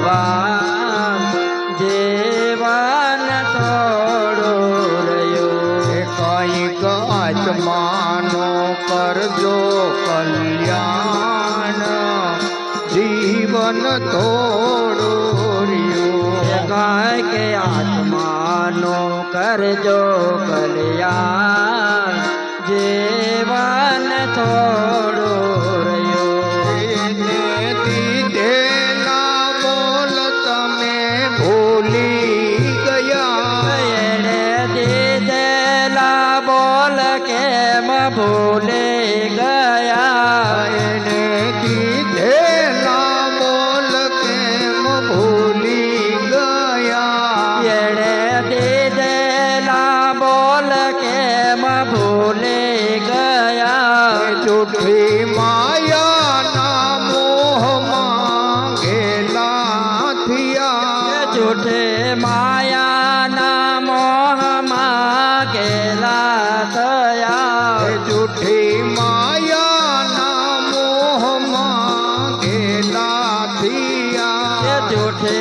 ભગવાન જીવન થોડું રહ્યું. કંઈક આત્માનો કરજો કલ્યાણ. જીવન થોડું રહ્યું. ગાય કે આત્માનો કરજો કલ્યાણ. જીવન ભૂલે ગયા જૂઠી માયાના મોહ માંગેલા થયા. જૂઠે માયાના મોહ માંગેલા થયા. જૂઠી માયાના મોહમાં ઘેલા થયા. જૂઠે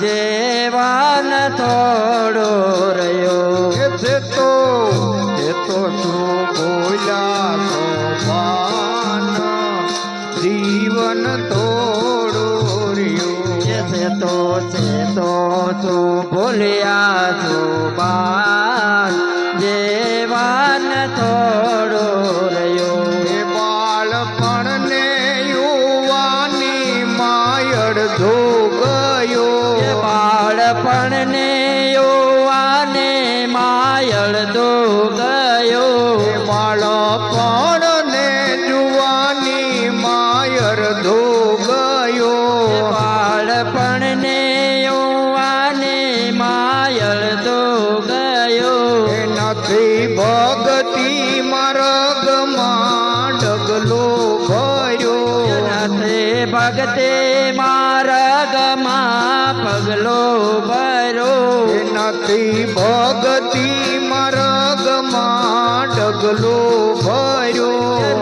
જીવન થોડો રહ્યો. છે તો એ તો શું બોલ્યા તો ભાન? જીવન થોડો રહ્યો. છે તો છે તો તું બોલ્યા છો બાન ભગતિ માર્ગમાં ડગલો ભર્યો. નાથે ભગતે માર્ગમાં પગલો ભરો એ નથી ભગતિ માર્ગમાં ડગલો ભર્યો.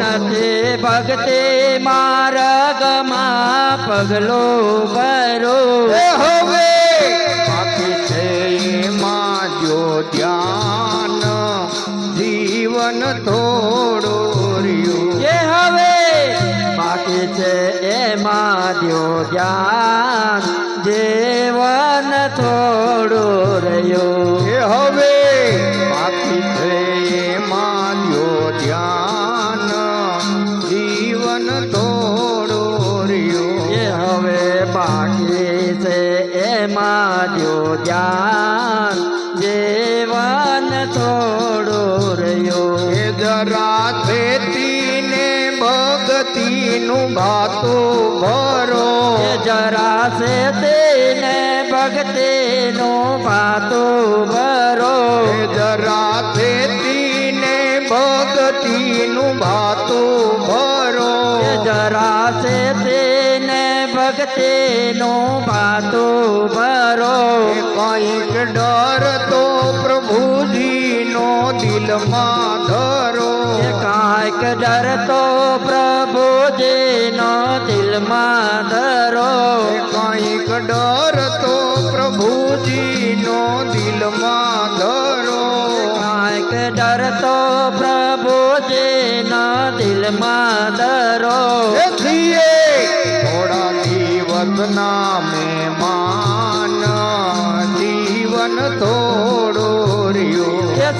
નાથે ભગતે માર્ગમાં પગલો ભરો એ હવે ધ્યાન જીવન થોડું રહ્યું. એ હવે બાકી છે જો ધ્યાન જીવન થોડું રહ્યું. એ હવે બાકી છે એ માન્યો ધ્યાન તેને ભક્તિનો ભાતો ભરો જરા ખેતીને ભગતીનું ભાતો ભરો. જરા છે તેને ભગતેનો ભાતો ભરો. કંઈક ડર તો પ્રભુજીનો દિલમાં ધરો. કાંઈક ડર તો પ્રભુજીનો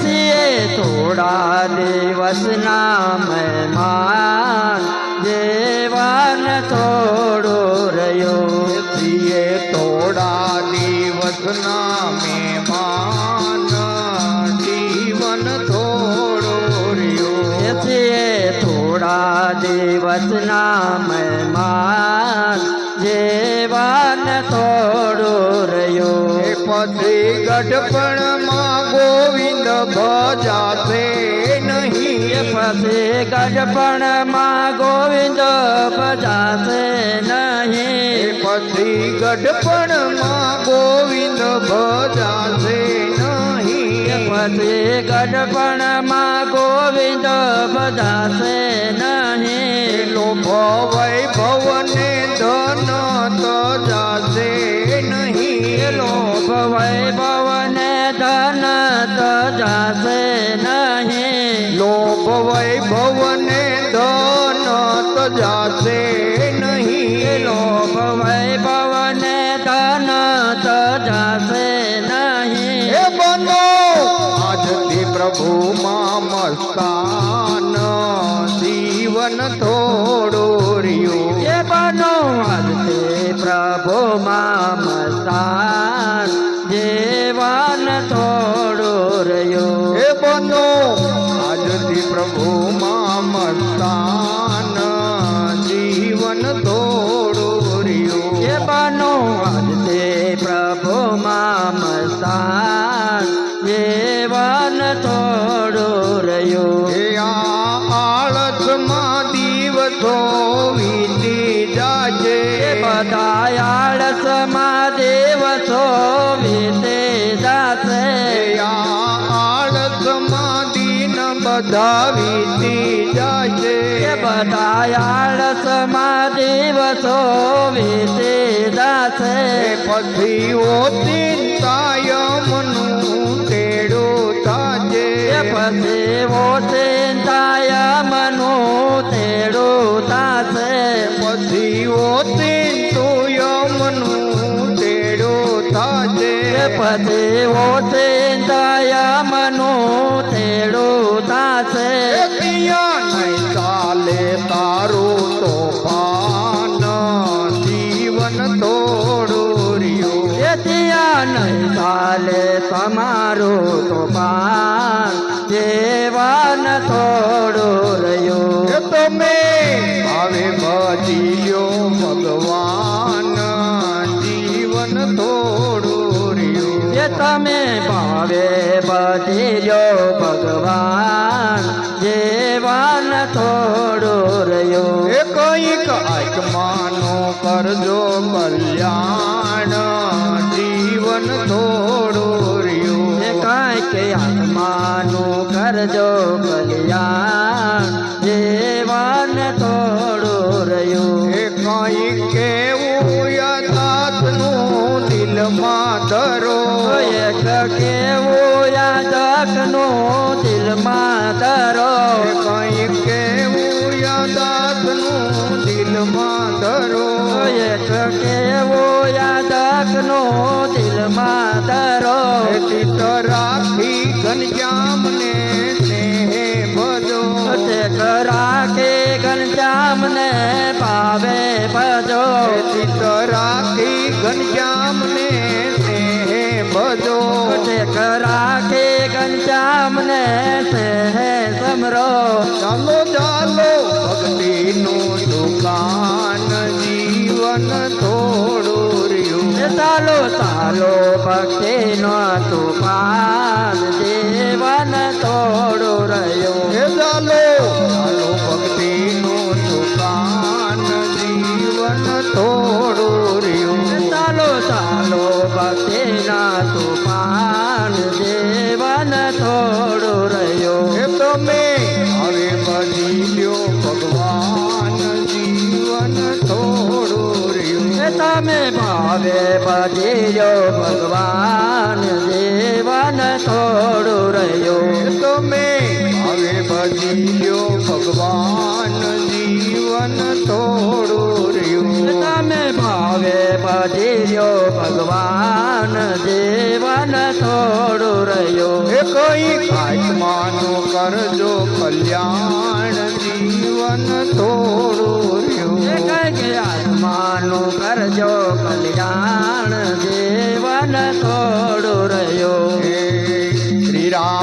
છીએ થોડા દિવસના મહેમાન. દેવાન થોડો રહ્યો. થઈએ થોડા દિવસના મહેમાન. જીવન થોડો રહ્યો. છીએ થોડા દિવસના મહેમાન. જેવાન થોડો રહ્યો. પછી ગઢપણમાં ગોવિંદ ભજાશે નહીં ફસે ગજપણમાં ગોવિંદ ભજાશે નહીં. પછી ગઢપણમાં ગોવિંદ ભજાશે નહીં. ગઢપણમાં ગોવિંદ ભજાશે નહીં. લોભ વૈભવને ધન તજાશે નહીં લોભ વૈભવને ધન તજાશે નહીં હે બનો આજથી પ્રભુમાં મસ્તાન જીવન થોડું રહ્યું એ બનો હસ્તે પ્રભુમાં મસ્તાન no. બધા વીતી જાજે એ બધા આળસમાં દિવસો વીતે જાશે હે પછી ઓ ચિંતાય મનું તેડું તાજે. એ પછી ઓ ચિંતાય મનો તેડું તાશે પછી ઓ ચિંતુય મનું તેડું તાજે. એ પછી નહીં ચાલે તમારું તો પાન જેવાન થોડું રહ્યું. તમે હવે ભજીયો ભગવાન જીવન થોડું રહ્યું. એ તમે ભાવે બધી રહ્યો ભગવાન જેવાન થોડું રહ્યું. કંઈક કંઈક આત્માનું કરજો કલ્યાણ. કાંઈક આત્માનું કરજો કલ્યાણ. જીવન થોડું રહ્યું. એ કઈ કેવું યથાર્થનું દિલમાં ધરો. એક કેવું યાદકનું દિલમાં ધરો. કઈ કેવું યથાર્થનું દિલમાં ધરો. એક કેવો યાદક નો દિલમાં ધરો ચિત્ત રાખી ઘનશ્યામને સ્નેહે ભજો. ટેક રાખે ઘનશ્યામને પાવે ભજો ચિત્ત રાખી ઘનશ્યામને સ્નેહે ભજો. ટેક રાખે ઘનશ્યામને સ્નેહે સમરો. ચાલો ચાલો ભક્તિનું ચાલો ભક્તિનો તુફાન જીવન થોડું રહ્યો. હે ચાલો ચાલો ભક્તિનું તુફાન જીવન થોડું રહ્યું. ચાલો ચાલો ભક્તિના તુફાન જીવન થોડું રહ્યો. હે તમે ભાવે બદલ્યો ભગવાન જીવન થોડું રહ્યું. તમે હવે પતિયો ભગવાન જીવન થોડું રહ્યું. તમે ભાવે પતિયો ભગવાન જીવન થોડું રહ્યું. કોઈ આત્માનું કરજો કલ્યાણ જીવન થોડું રહ્યું. આત્માનું કરજો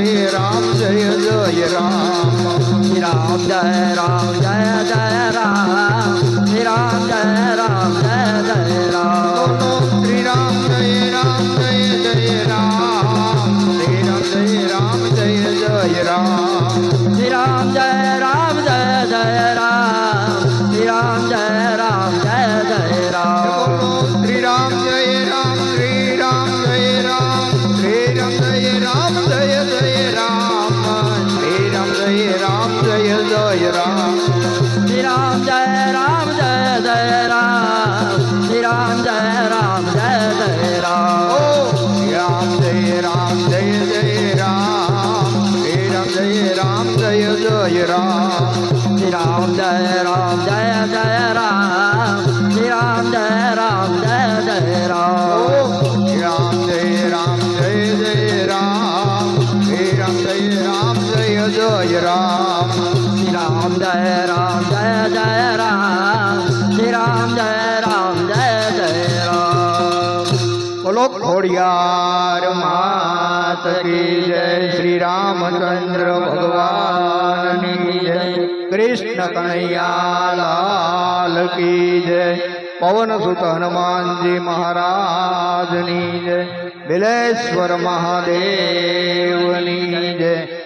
जय राम जय जय राम राम जय राम जय जय राम राम जय રામ શ્રી રામ જય રામ જય જય રામ શ્રી રામ જય રામ જય જય રામ શ્રી રામ જય રામ જય જય રામ શ્રી રામ જય રામ જય જય રામ શ્રી રામ જય રામ જય જય રામ શ્રી રામ જય રામ જય જય રામ બોલો ખોડિયાર માત જય શ્રી રામચંદ્ર ભગવાન કૃષ્ણ કનૈયા લાલ કી જય. પવન સુત હનુમાનજી મહારાજની જય. બિલેશ્વર મહાદેવની જય.